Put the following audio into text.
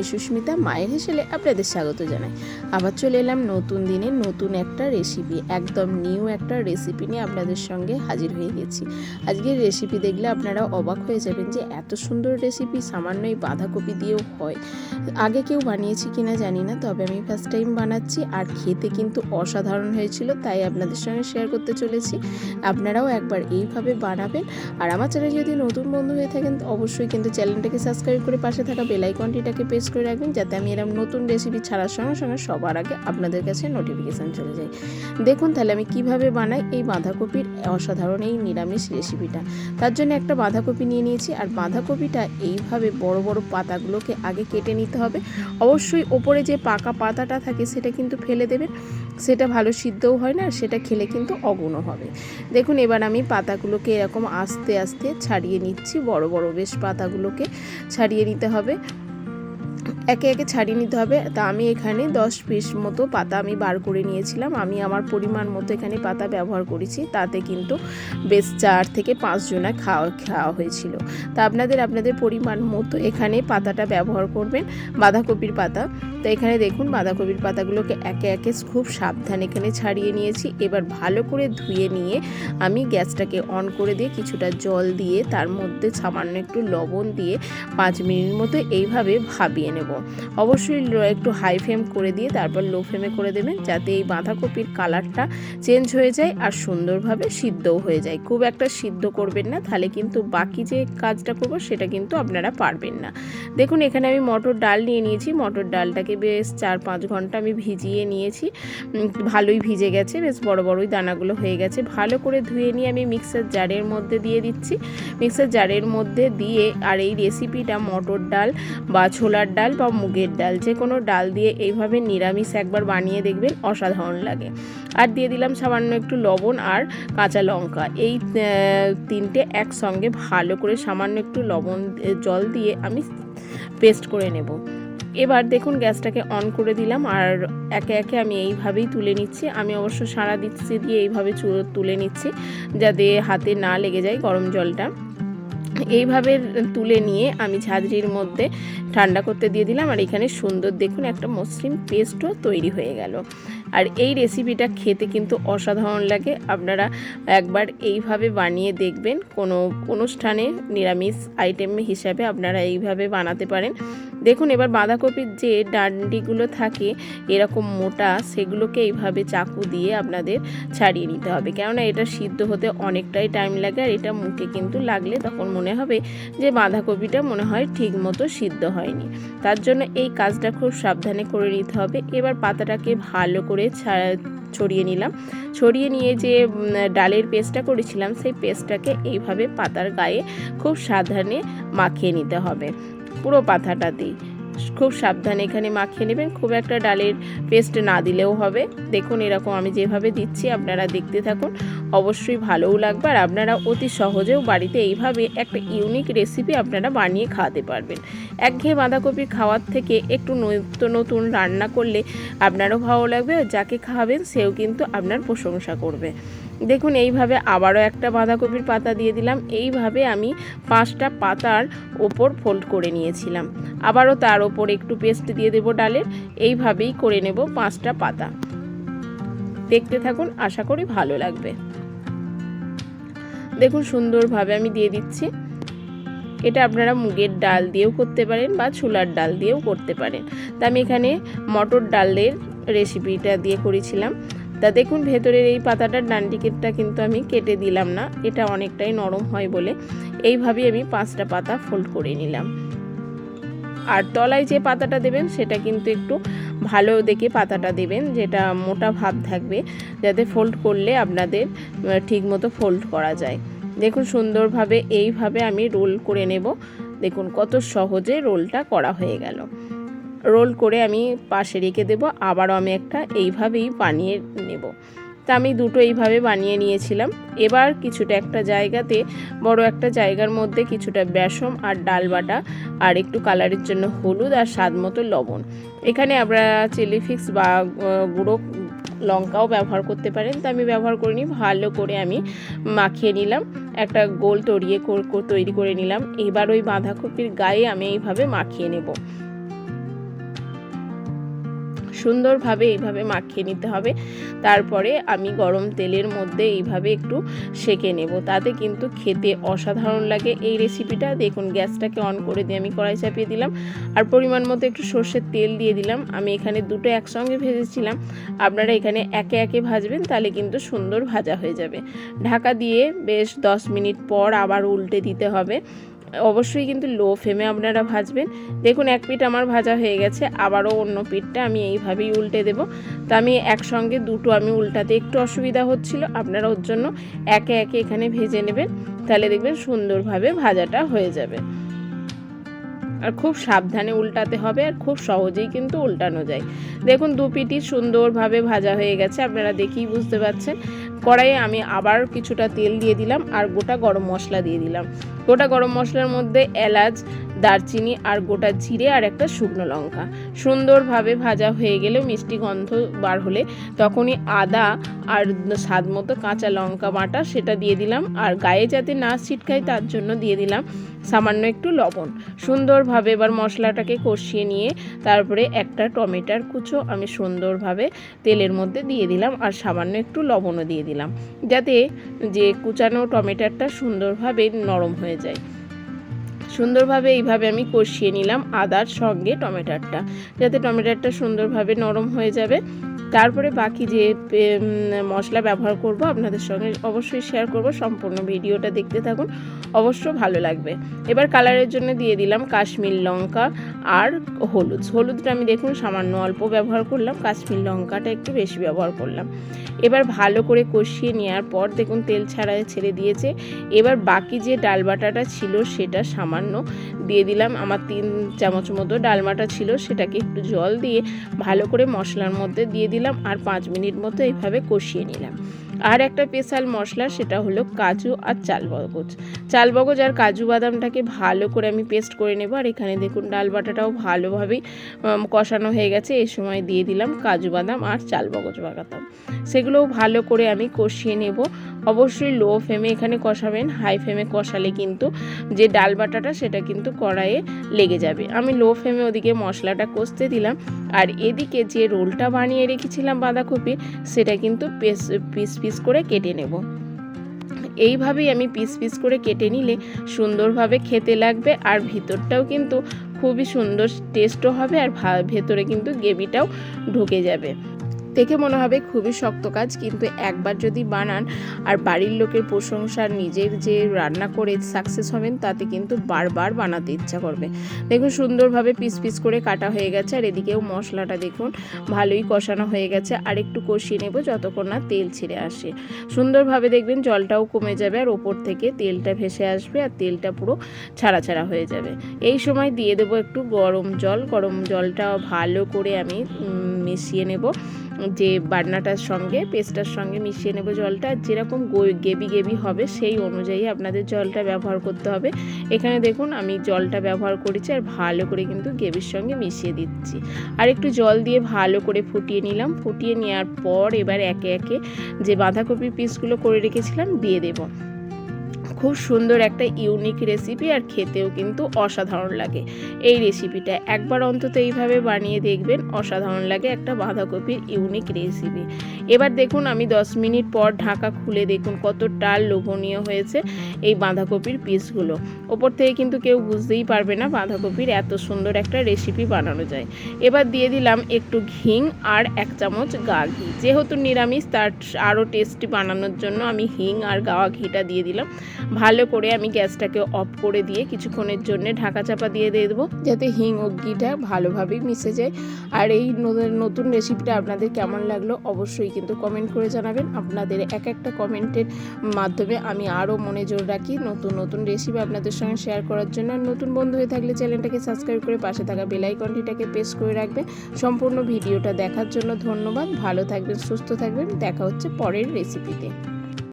আমি সুস্মিতা, মায়ের হেসেলে আপনাদের স্বাগত জানাই। আবার চলে এলাম নতুন দিনে নতুন একটা রেসিপি একদম নিউ একটা রেসিপি নিয়ে আপনাদের সঙ্গে হাজির হয়ে গেছি। আজকের রেসিপি দেখলে আপনারা অবাক হয়ে যাবেন যে এত সুন্দর রেসিপি সামান্য এই বাঁধাকপি দিয়েও হয়। আগে কেউ বানিয়েছি কিনা জানি না, তবে আমি ফার্স্ট টাইম বানাচ্ছি আর খেতে কিন্তু অসাধারণ হয়েছিল, তাই আপনাদের সঙ্গে শেয়ার করতে চলেছি। আপনারাও একবার এইভাবে বানাবেন। আর আমার চ্যানেল যদি নতুন বন্ধু হয়ে থাকেন, অবশ্যই কিন্তু চ্যানেলটাকে সাবস্ক্রাইব করে পাশে থাকা বেল আইকনটিটাকে প্রেস করে রাখবেন যাতে আমি এরকম নতুন রেসিপি ছাড়ার সঙ্গে সঙ্গে সবার আগে আপনাদের কাছে নোটিফিকেশান চলে যায়। দেখুন তাহলে আমি কীভাবে বানাই এই বাঁধাকপির অসাধারণ এই নিরামিষ রেসিপিটা তার জন্য একটা বাঁধাকপি নিয়ে নিয়েছি আর বাঁধাকপিটা এইভাবে বড় বড় পাতাগুলোকে আগে কেটে নিতে হবে। অবশ্যই ওপরে যে পাকা পাতাটা থাকে সেটা কিন্তু ফেলে দেবেন। সেটা ভালো সিদ্ধও হয় না আর সেটা খেলে কিন্তু অগুণ হবে। দেখুন এবার আমি পাতাগুলোকে এরকম আস্তে আস্তে ছাড়িয়ে নিচ্ছি, বড় বড় বেশ পাতাগুলোকে ছাড়িয়ে নিতে হবে। একে একে ছাড়িয়ে নিতে হবে। তা আমি এখানে দশ পিস মতো পাতা আমি বার করে নিয়েছিলাম। আমি আমার পরিমাণ মতো এখানে পাতা ব্যবহার করেছি। তাতে কিন্তু বেশ চার থেকে পাঁচ জনা খাওয়া খাওয়া হয়েছিল। তা আপনাদের আপনাদের পরিমাণ মতো এখানে পাতাটা ব্যবহার করবেন। বাঁধাকপির পাতা। তো এখানে দেখুন বাঁধাকপির পাতাগুলোকে একে একে খুব সাবধান এখানে ছাড়িয়ে নিয়েছি। এবার ভালো করে ধুয়ে নিয়ে আমি গ্যাসটাকে অন করে দিয়ে কিছুটা জল দিয়ে তার মধ্যে সামান্য একটু লবণ দিয়ে পাঁচ মিনিট মতো এইভাবে ভাবিয়ে নেব। অবশ্যই একটু হাই ফ্লেম করে দিয়ে তারপর লো ফ্লেমে করে দেবেন যাতে এই বাঁধাকপির কালারটা চেঞ্জ হয়ে যায় আর সুন্দরভাবে সিদ্ধও হয়ে যায়। খুব একটা সিদ্ধ করবেন না, তাহলে কিন্তু বাকি যে কাজটা করব সেটা কিন্তু আপনারা পারবেন না। দেখুন এখানে আমি মটর ডাল নিয়ে নিয়েছি। মটর ডালটাকে বেশ চার পাঁচ ঘণ্টা আমি ভিজিয়ে নিয়েছি। ভালোই ভিজে গেছে, বেশ বড় বড়ই দানাগুলো হয়ে গেছে। ভালো করে ধুয়ে নিয়ে আমি মিক্সার জারের মধ্যে দিয়ে দিচ্ছি। মিক্সার জারের মধ্যে দিয়ে আর এই রেসিপিটা মটর ডাল বা ছোলার ডাল বা মুগের ডাল, যে কোনো ডাল দিয়ে এইভাবে নিরামিষ একবার বানিয়ে দেখবেন, অসাধারণ লাগে। আর দিয়ে দিলাম সামান্য একটু লবণ আর কাঁচা লঙ্কা। এই তিনটে একসঙ্গে ভালো করে সামান্য একটু লবণ জল দিয়ে আমি পেস্ট করে নেব। এবার দেখুন গ্যাসটাকে অন করে দিলাম আর একে একে আমি এইভাবেই তুলে নিচ্ছি। আমি অবশ্য সারা দিচ্ছি দিয়ে এইভাবে তুলে নিচ্ছি যাতে হাতে না লেগে যায় গরম জলটা। এইভাবে তুলে নিয়ে আমি ঝাঁঝরির মধ্যে ঠান্ডা করতে দিয়ে দিলাম আর এখানে সুন্দর দেখুন একটা মসৃণ পেস্টও তৈরি হয়ে গেল। আর এই রেসিপিটা খেতে কিন্তু অসাধারণ লাগে। আপনারা একবার এইভাবে বানিয়ে দেখবেন। কোনো অনুষ্ঠানে নিরামিষ আইটেম হিসাবে আপনারা এইভাবে বানাতে পারেন। দেখুন, এবার বাঁধাকপির যে ডান্ডিগুলো থাকে, এরকম মোটা, সেগুলোকে এইভাবে চাকু দিয়ে আপনাদের ছাড়িয়ে নিতে হবে। কেননা এটা সিদ্ধ হতে অনেকটাই টাইম লাগে আর এটা মুখে কিন্তু লাগলে তখন মনে হবে যে বাঁধাকপিটা মনে হয় ঠিক মতো সিদ্ধ হয়নি। তার জন্য এই কাজটা খুব সাবধানে করে নিতে হবে। এবার পাতাটাকে ভালো করে ছা- ছড়িয়ে নিলাম। ছড়িয়ে নিয়ে যে ডালের পেস্টটা করেছিলাম, সেই পেস্টটাকে এইভাবে পাতার গায়ে খুব সাবধানে মাখিয়ে নিতে হবে। পুরো পাতাটাতেই খুব সাবধানে এখানে মাখিয়ে নেবেন, খুব একটা ডালের পেস্ট না দিলেও হবে। দেখুন এরকম আমি যেভাবে দিচ্ছি, আপনারা দেখতে থাকুন। অবশ্যই ভালোও লাগবে আর আপনারা অতি সহজেও বাড়িতে এইভাবে একটা ইউনিক রেসিপি আপনারা বানিয়ে খাওয়াতে পারবেন। একঘেয়ে বাঁধাকপি খাওয়ার থেকে একটু নিত্য নতুন রান্না করলে আপনারও ভালো লাগবে আর যাকে খাওয়াবেন সেও কিন্তু আপনার প্রশংসা করবে। দেখুন, এইভাবে আবারও একটা বাঁধাকপির পাতা দিয়ে দিলাম। এইভাবে আমি পাঁচটা পাতার ওপর ফোল্ড করে নিয়েছিলাম। আবারও তার ওপর একটু পেস্ট দিয়ে দেবো ডালের এইভাবেই করে নেব পাঁচটা পাতা। দেখতে থাকুন, আশা করি ভালো লাগবে। দেখুন, সুন্দরভাবে আমি দিয়ে দিচ্ছি। এটা আপনারা মুগের ডাল দিয়েও করতে পারেন বা ছোলার ডাল দিয়েও করতে পারেন। তা আমি এখানে মটর ডালের রেসিপিটা দিয়ে করেছিলাম। তা দেখুন, ভেতরের এই পাতাটার ডান্ডিকেটটা কিন্তু আমি কেটে দিলাম না। এটা অনেকটাই নরম হয় বলে এইভাবেই আমি পাঁচটা পাতা ফোল্ড করে নিলাম। আর তলায় যে পাতাটা দেবেন, সেটা কিন্তু একটু ভালো দেখে পাতাটা দেবেন, যেটা মোটা ভাব থাকবে, যাতে ফোল্ড করলে আপনাদের ঠিক মতো ফোল্ড করা যায়। দেখুন, সুন্দরভাবে এইভাবে আমি রোল করে নেব। দেখুন, কত সহজে রোলটা করা হয়ে গেল। রোল করে আমি পাশে রেখে দেবো। আবারও আমি একটা এইভাবেই বানিয়ে নেব। তা আমি দুটো এইভাবে বানিয়ে নিয়েছিলাম। এবার কিছুটা একটা জায়গাতে, বড় একটা জায়গার মধ্যে কিছুটা বেসম আর ডাল বাটা আর একটু কালারের জন্য হলুদ আর স্বাদ মতো লবণ। এখানে আমরা চিলি ফিক্স বা গুঁড়ো লঙ্কাও ব্যবহার করতে পারেন। তা আমি ব্যবহার করিনি, ভালো করে আমি মাখিয়ে নিলাম। একটা গোল কর- তৈরি করে নিলাম। এবার ওই বাঁধাকপির গায়ে আমি এইভাবে মাখিয়ে নেব। সুন্দরভাবে এইভাবে মাখিয়ে নিতে হবে। তারপরে আমি গরম তেলের মধ্যে এইভাবে একটু সেকে নেব। তাতে কিন্তু খেতে অসাধারণ লাগে। এই রেসিপিটা দেখুন, গ্যাসটাকে অন করে দিয়ে আমি কড়াই চাপিয়ে দিলাম। আর পরিমাণ মতো একটু সর্ষের তেল দিয়ে দিলাম। আমি এখানে দুটো একসঙ্গে ভেজেছিলাম। আপনারা এখানে একে একে ভাজবেন, তাহলে কিন্তু সুন্দর ভাজা হয়ে যাবে। ঢাকা দিয়ে বেশ দশ মিনিট পর আবার উল্টে দিতে হবে। অবশ্যই কিন্তু লো ফ্লেমে আপনারা ভাজবেন। দেখুন, এক পিঠ আমার ভাজা হয়ে গেছে, আবারও অন্য পিঠটা আমি এইভাবেই উল্টে দেব। তা আমি একসঙ্গে দুটো, আমি উল্টাতে একটু অসুবিধা হচ্ছিল, আপনারা ওর জন্য একে একে এখানে ভেজে নেবেন, তাহলে দেখবেন সুন্দরভাবে ভাজাটা হয়ে যাবে। আর খুব সাবধানে উল্টাতে হবে, আর খুব সহজেই কিন্তু উল্টানো যায়। দেখুন, দু পিঠই সুন্দরভাবে ভাজা হয়ে গেছে, আপনারা দেখেই বুঝতে পারছেন। কড়াইয়ে আমি আবার কিছুটা তেল দিয়ে দিলাম আর গোটা গরম মশলা দিয়ে দিলাম। গোটা গরম মশলার মধ্যে এলাচ দারচিনি আর গোটা জিরে আর একটা শুকনো লঙ্কা। সুন্দরভাবে ভাজা হয়ে গেলেও মিষ্টি গন্ধ বার হলে তখনই আদা আর স্বাদ মতো কাঁচা লঙ্কা বাটা সেটা দিয়ে দিলাম। আর গায়ে যাতে না ছিটকায় তার জন্য দিয়ে দিলাম সামান্য একটু লবণ। সুন্দরভাবে এবার মশলাটাকে কষিয়ে নিয়ে তারপরে একটা টমেটোর কুচো আমি সুন্দরভাবে তেলের মধ্যে দিয়ে দিলাম আর সামান্য একটু লবণও দিয়ে দিলাম। যাতে যে কুচানো টমেটোটা সুন্দরভাবে নরম হয়ে যায়। সুন্দরভাবে এইভাবে আমি কষিয়ে নিলাম আদার সঙ্গে টমেটোটা যাতে টমেটোটা সুন্দরভাবে নরম হয়ে যাবে। তারপরে বাকি যে মশলা ব্যবহার করব আপনাদের সঙ্গে অবশ্যই শেয়ার করব, সম্পূর্ণ ভিডিওটা দেখতে থাকুন। অবশ্য ভালো লাগবে। এবার কালারের জন্য দিয়ে দিলাম কাশ্মীর লঙ্কা আর হলুদ। হলুদটা আমি দেখুন সামান্য অল্প ব্যবহার করলাম, কাশ্মীর লঙ্কাটা একটু বেশি ব্যবহার করলাম। এবার ভালো করে কষিয়ে নেওয়ার পর দেখুন তেল ছাড়া ছেড়ে দিয়েছে। এবার বাকি যে ডাল বাটাটা ছিল সেটা সামান্য দিয়ে দিলাম। আমার তিন চামচ মতো ডালমাটা ছিল, সেটাকে একটু জল দিয়ে ভালো করে মশলার মধ্যে দিয়ে দিলাম। আর পাঁচ মিনিট মতো এইভাবে কষিয়ে নিলাম। আর একটা স্পেশাল মশলা সেটা হলো কাজু আর চালবগজ চালবগজ আর কাজু বাদামটাকে ভালো করে আমি পেস্ট করে নেব। আর এখানে দেখুন ডাল বাটাটাও ভালোভাবেই কষানো হয়ে গেছে। এই সময় দিয়ে দিলাম কাজু বাদাম আর চালবগজ বাগাতাম। সেগুলোও ভালো করে আমি কষিয়ে নেব। অবশ্যই লো ফ্লেমে এখানে কষাবেন হাই ফ্লেমে কষালে কিন্তু যে ডাল বাটাটা সেটা কিন্তু কড়াইয়ে লেগে যাবে। আমি লো ফ্লেমে ওদিকে মশলাটা কষতে দিলাম। আর এদিকে যে রোলটা বানিয়ে রেখেছিলাম বাঁধাকপির সেটা কিন্তু পিস পিস পিস করে কেটে নেব। এইভাবেই আমি পিস পিস করে কেটে নিলে সুন্দরভাবে খেতে লাগবে আর ভিতরটাও কিন্তু খুবই সুন্দর টেস্টও হবে আর ভেতরে কিন্তু গ্রেভিটাও ঢুকে যাবে। দেখে মনে হবে খুবই শক্ত কাজ, কিন্তু একবার যদি বানান আর বাড়ির লোকের প্রশংসা, নিজের যে রান্না করে সাকসেস হবেন, তাতে কিন্তু বারবার বানাতে ইচ্ছা করবে। দেখুন, সুন্দরভাবে পিস পিস করে কাটা হয়ে গেছে, আর এদিকেও মশলাটা দেখুন, ভালোই কষানো হয়ে গেছে। আর একটু কষিয়ে নেব যতক্ষণ না তেল ছিঁড়ে আসে। সুন্দরভাবে দেখবেন জলটাও কমে যাবে, আর ওপর থেকে তেলটা ভেসে আসবে, আর তেলটা পুরো ছাড়া ছাড়া হয়ে যাবে। এই সময় দিয়ে দেবো একটু গরম জল। গরম জলটা ভালো করে আমি মিশিয়ে নেব। যে বাটনাটার সঙ্গে, পেস্টটার সঙ্গে মিশিয়ে নেব জলটা। যেরকম গেবি গেবি হবে, সেই অনুযায়ী আপনাদের জলটা ব্যবহার করতে হবে। এখানে দেখুন আমি জলটা ব্যবহার করেছি আর ভালো করে কিন্তু গেবির সঙ্গে মিশিয়ে দিচ্ছি। আর একটু জল দিয়ে ভালো করে ফুটিয়ে নিলাম। ফুটিয়ে নেওয়ার পর এবার একে একে যে বাঁধাকপির পিসগুলো করে রেখেছিলাম, দিয়ে দেবো। খুব সুন্দর একটা ইউনিক রেসিপি আর খেতেও কিন্তু অসাধারণ লাগে। এই রেসিপিটা একবার অন্তত এইভাবে বানিয়ে দেখবেন, অসাধারণ লাগে একটা বাঁধাকপির ইউনিক রেসিপি এবার দেখুন, আমি 10 মিনিট পর ঢাকা খুলে দেখুন কতটা লোভনীয় হয়েছে এই বাঁধাকপির পিসগুলো ওপর থেকে কিন্তু কেউ বুঝতেই পারবে না বাঁধাকপির এত সুন্দর একটা রেসিপি বানানো যায়। এবার দিয়ে দিলাম একটু ঘিং আর এক চামচ গা ঘি। যেহেতু নিরামিষ, তার আরও টেস্টি বানানোর জন্য আমি হিং আর গাওয়া ঘিটা দিয়ে দিলাম। ভালো করে আমি গ্যাসটাকে অফ করে দিয়ে কিছুক্ষণের জন্য ঢাকা চাপা দিয়ে দিয়ে দেবো, যাতে হিং ঘিটা ভালোভাবেই মিশে যায়। আর এই নতুন রেসিপিটা আপনাদের কেমন লাগল অবশ্যই কিন্তু কমেন্ট করে জানাবেন। আপনাদের এক একটা কমেন্টের মাধ্যমে আমি আরও মনে জোর রাখি নতুন নতুন রেসিপি আপনাদের সঙ্গে শেয়ার করার জন্য। নতুন বন্ধু হয়ে থাকলে চ্যানেলটাকে সাবস্ক্রাইব করে পাশে থাকা বেল আইকনটিটাকে প্রেস করে রাখবেন। সম্পূর্ণ ভিডিওটা দেখার জন্য ধন্যবাদ। ভালো থাকবেন, সুস্থ থাকবেন। দেখা হচ্ছে পরের রেসিপিতে